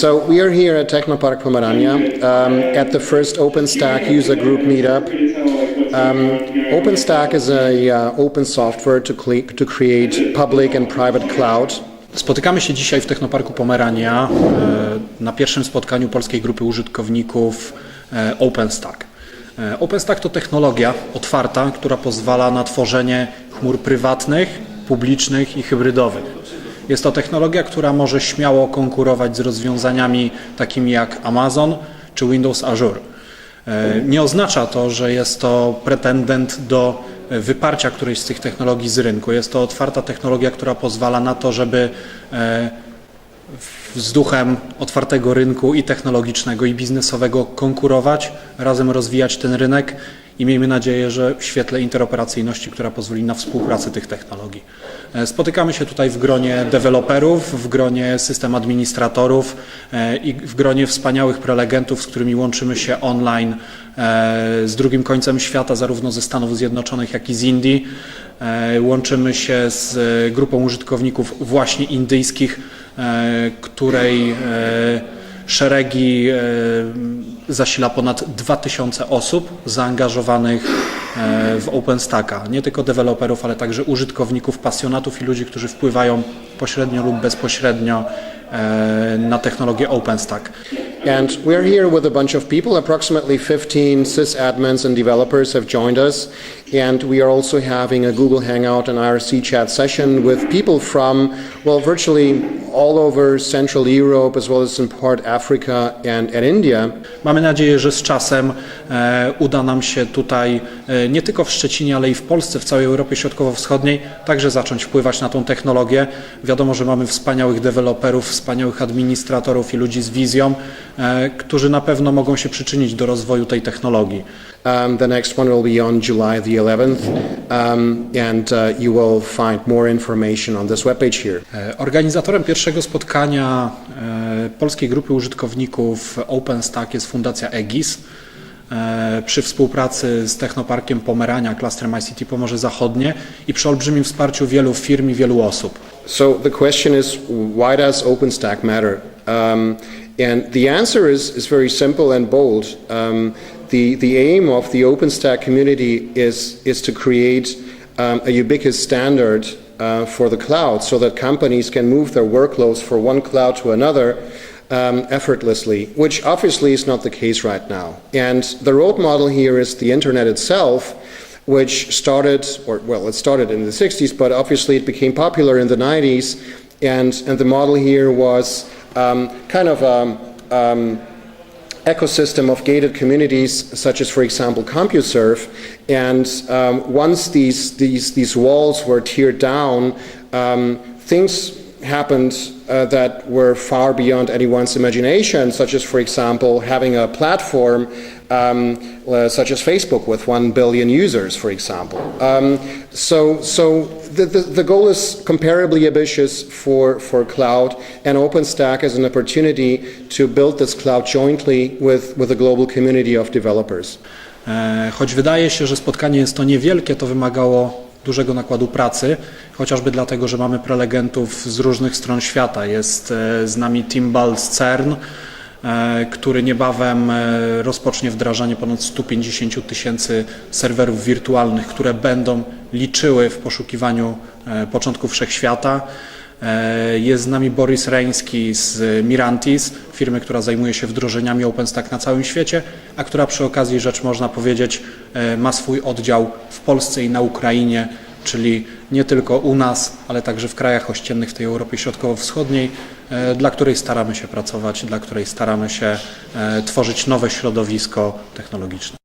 so we are here at Technopark Pomerania um, at the first OpenStack user group meetup. Um, OpenStack is a uh, open software to, to create public and private cloud. Spotykamy się dzisiaj w Technoparku Pomerania e, na pierwszym spotkaniu polskiej grupy użytkowników e, OpenStack. E, OpenStack to technologia otwarta, która pozwala na tworzenie chmur prywatnych, publicznych i hybrydowych. Jest to technologia, która może śmiało konkurować z rozwiązaniami takimi jak Amazon czy Windows Azure. E, Nie oznacza to, że jest to pretendent do wyparcia którejś z tych technologii z rynku. Jest to otwarta technologia, która pozwala na to, żeby e, z duchem otwartego rynku i technologicznego, i biznesowego konkurować, razem rozwijać ten rynek i miejmy nadzieję, że w świetle interoperacyjności, która pozwoli na współpracę tych technologii. E, Spotykamy się tutaj w gronie deweloperów, w gronie system administratorów e, i w gronie wspaniałych prelegentów, z którymi łączymy się online e, z drugim końcem świata, zarówno ze Stanów Zjednoczonych, jak i z Indii. Łączymy się z grupą użytkowników właśnie indyjskich, której szeregi e, zasila ponad 2000 osób zaangażowanych e, w OpenStacka. Nie tylko deweloperów, ale także użytkowników, pasjonatów i ludzi, którzy wpływają pośrednio lub bezpośrednio e, na technologię OpenStack. And we're here with a bunch of people. Approximately 15 sysadmins and developers have joined us. And we are also having a Google Hangout and IRC chat session with people from, well, virtually all over Central Europe as well as in part Africa and, and India. Mamy nadzieję, że z czasem e, uda nam się tutaj e, nie tylko w Szczecinie, ale i w Polsce, w całej Europie Środkowo-Wschodniej także zacząć wpływać na tą technologię. Wiadomo, że mamy wspaniałych deweloperów, wspaniałych administratorów i ludzi z wizją, e, którzy na pewno mogą się przyczynić do rozwoju tej technologii. Um, the next one will be on July the 11th. Um, and uh, you will find more information on this webpage here. E, Organizatorem pierwszego spotkania e, polskiej grupy użytkowników OpenStack jest Fundacja EGIS. e, Przy współpracy z Technoparkiem Pomerania, klastrem ICT Pomorze Zachodnie i przy olbrzymim wsparciu wielu firm i wielu osób. So the question is, why does OpenStack matter? Um, and the answer is, is very simple and bold. Um, the, the aim of the OpenStack community is, is to create um, a ubiquitous standard uh, for the cloud so that companies can move their workloads from one cloud to another um, effortlessly, which obviously is not the case right now. And the road model here is the internet itself, which started, or well, it started in the 60s, but obviously it became popular in the 90s. And, and the model here was um, kind of a um, ecosystem of gated communities, such as, for example, CompuServe. And um, once these, these, these walls were teared down, um, things happened uh, that were far beyond anyone's imagination, such as, for example, having a platform um, uh, such as Facebook with 1 billion users, for example. Um, so so the, the, the goal is comparably ambitious for, for cloud, and OpenStack is an opportunity to build this cloud jointly with, with a global community of developers. Choć wydaje się, że spotkanie jest to niewielkie, to wymagało dużego nakładu pracy, chociażby dlatego, że mamy prelegentów z różnych stron świata. Jest e, z nami Timbal z CERN, e, który niebawem e, rozpocznie wdrażanie ponad 150 tysięcy serwerów wirtualnych, które będą liczyły w poszukiwaniu początku wszechświata. E, Jest z nami Boris Reński z Mirantis, firmy, która zajmuje się wdrożeniami OpenStack na całym świecie, a która przy okazji, rzecz można powiedzieć, e, ma swój oddział w Polsce i na Ukrainie, czyli nie tylko u nas, ale także w krajach ościennych w tej Europie Środkowo-Wschodniej, e, dla której staramy się pracować, dla której staramy się tworzyć nowe środowisko technologiczne.